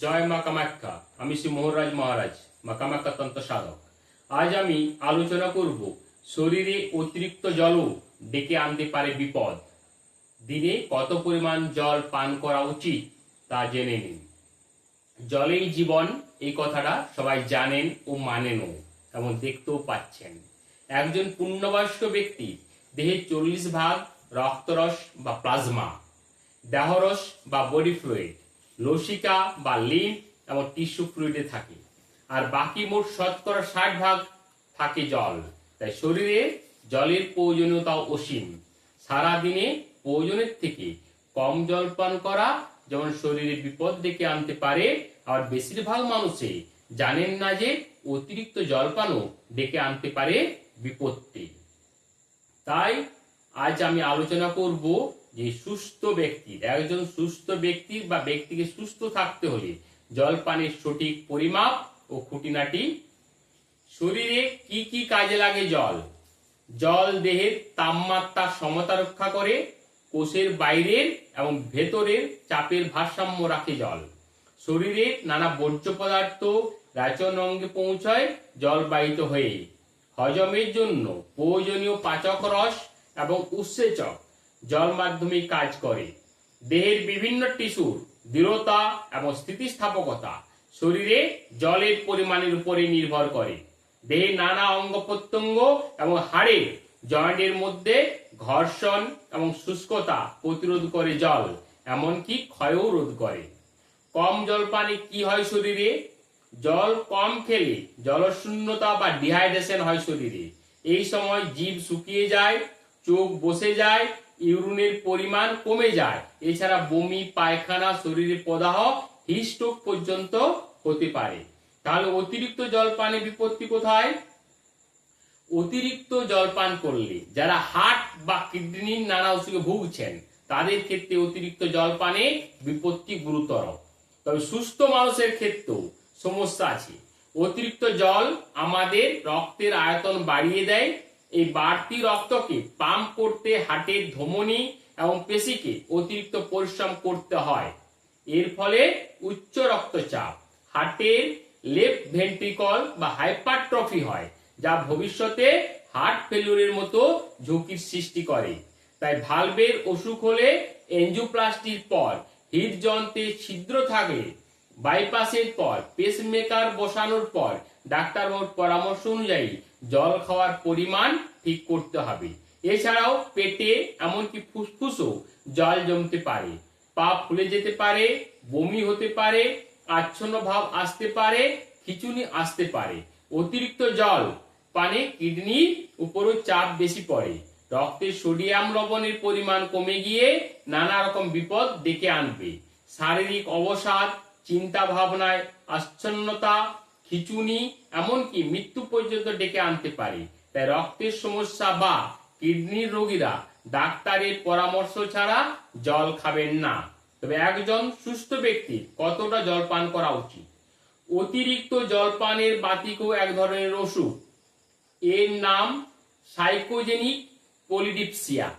জয় মা কামাখ্যা, আমি শ্রী মোহনরাজ মহারাজ, মা কামাখ্যা তন্ত্র সাধক। আজ আমি আলোচনা করব শরীরে অতিরিক্ত জলও ডেকে আনতে পারে বিপদ। দিনে কত পরিমাণ জল পান করা উচিত তা জেনে নিন। জলেই জীবন, এই কথাটা সবাই জানেন ও মানেনও, এবং দেখতেও পাচ্ছেন। একজন পূর্ণবয়স্ক ব্যক্তি, দেহে চল্লিশ ভাগ রক্তরস বা প্লাজমা, দেহরস বা বডি ফ্লুইড লসিকা বা লিম্ফ এবং টিস্যু ফ্লুইডে থাকে। আর বাকি মোট শতকরা ষাট ভাগ থাকে জল। তাই শরীরে জলের প্রয়োজনীয়তা অসীম। সারাদিনে প্রয়োজনের থেকে কম জল পান করা যেমন শরীরে বিপদ ডেকে আনতে পারে আর বেশিরভাগ মানুষে জানেন না যে অতিরিক্ত জলপানও ডেকে আনতে পারে বিপত্তি। তাই আজ আমি আলোচনা করব যে সুস্থ ব্যক্তির একজন সুস্থ ব্যক্তি বা ব্যক্তিকে সুস্থ থাকতে হলে জল পানের সঠিক পরিমাপ ও খুঁটিনাটি শরীরে কি কি কাজে লাগে জল? জল দেহের তাপমাত্রা সমতা রক্ষা করে, কোষের বাইরের এবং ভেতরের চাপের ভারসাম্য রাখে জল। শরীরে নানা বর্জ্য পদার্থ রাচন অঙ্গে পৌঁছায়, জল জলবাহিত হয়ে হজমের জন্য প্রয়োজনীয় পাচক রস এবং উৎসেচক জল মাধ্যমে কাজ করে। দেহের বিভিন্ন টিস্যুর দৃঢ়তা এবং স্থিতিস্থাপকতা শরীরে জলের পরিমাণের উপরে নির্ভর করে। দেহের নানা অঙ্গ প্রত্যঙ্গ এবং হাড়ের জয়েন্টের মধ্যে ঘর্ষণ এবং শুষ্কতা প্রতিরোধ করে জল, এমনকি ক্ষয়ও রোধ করে। কম জল পানি কি হয় শরীরে? জল কম খেলে জলশূন্যতা বা ডিহাইড্রেশন হয় শরীরে। এই সময় জীব শুকিয়ে যায়, চোখ বসে যায় ইউরিনের পরিমাণ কমে যায়। এছাড়া বমি, পায়খানা, শরীরে প্রদাহ হিস্টোক পর্যন্ত হতে পারে। তাহলে অতিরিক্ত জল পানে বিপত্তি কোথায়? অতিরিক্ত জল পান করলে যারা হার্ট বা কিডনির নানা অসুখে ভুগছেন, তাদের ক্ষেত্রে অতিরিক্ত জল পানে বিপত্তি গুরুতর। তবে সুস্থ মানুষের ক্ষেত্রেও সমস্যা আছে। অতিরিক্ত জল আমাদের রক্তের আয়তন বাড়িয়ে দেয় এই বাড়তি রক্তকে পাম্প করতে হার্টের ধমনী এবং পেশিকে অতিরিক্ত পরিশ্রম করতে হয়। এর ফলে উচ্চ রক্তচাপ, হার্টের লেফট ভেন্ট্রিকল বা হাইপারট্রফি হয়, যা ভবিষ্যতে হার্ট ফেলিউরের মতো ঝুঁকির সৃষ্টি করে। তাই ভালভের অসুখ হলে এনজিওপ্লাস্টির পর হৃদযন্ত্রে ছিদ্র থাকলে বাইপাসের পর পেসমেকার বসানোর পর, ডাক্তারবাবুর পরামর্শ অনুযায়ী জল খাওয়ার পরিমাণ ঠিক করতে হবে। এছাড়াও পেটে এমনকি ফুসফুসও জল জমতে পারে। পা ফুলে যেতে পারে, বমি হতে পারে, আচ্ছন্ন ভাব আসতে পারে, খিচুনি আসতে পারে। অতিরিক্ত জল পানে কিডনির উপরও চাপ বেশি পড়ে। রক্তে সোডিয়াম লবণের পরিমাণ কমে গিয়ে নানা রকম বিপদ ডেকে আনবে। শারীরিক অবসাদ চিন্তা ভাবনায় আচ্ছন্নতা, খিচুনি, এমনকি মৃত্যু পর্যন্ত ডেকে আনতে পারে। তাই রক্তের সমস্যা বা কিডনির রোগীরা ডাক্তারের পরামর্শ ছাড়া জল খাবেন না। তবে একজন সুস্থ ব্যক্তির কতটা জল পান করা উচিত? অতিরিক্ত জলপানের বাতিকও এক ধরনের অসুখ এর নাম সাইকোজেনিক পলিডিপসিয়া।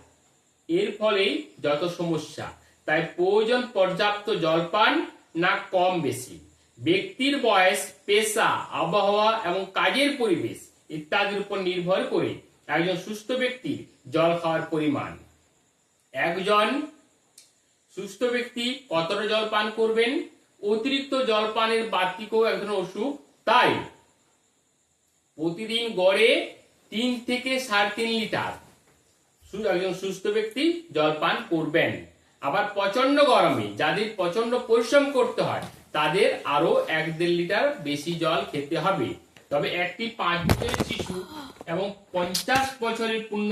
এর ফলেই যত সমস্যা। তাই প্রয়োজন পর্যাপ্ত জলপান না কম বেশি। ব্যক্তির বয়স, পেশা, আবহাওয়া এবং কাজের পরিবেশ ইত্যাদির উপর নির্ভর করে একজন সুস্থ ব্যক্তির জল খাওয়ার পরিমাণ। একজন সুস্থ ব্যক্তি কতটা জল পান করবেন? অতিরিক্ত জল পানের বাতিকও এক অসুখ। তাই প্রতিদিন গড়ে তিন থেকে সাড়ে তিন লিটার একজন সুস্থ ব্যক্তি জল পান করবেন। আবার প্রচণ্ড গরমে যাদের প্রচণ্ড পরিশ্রম করতে হয়, তাদের আরও এক দেড় লিটার বেশি জল খেতে হবে। তবে একটি পাঁচ বছরের শিশু এবং পঞ্চাশ বছরের পূর্ণ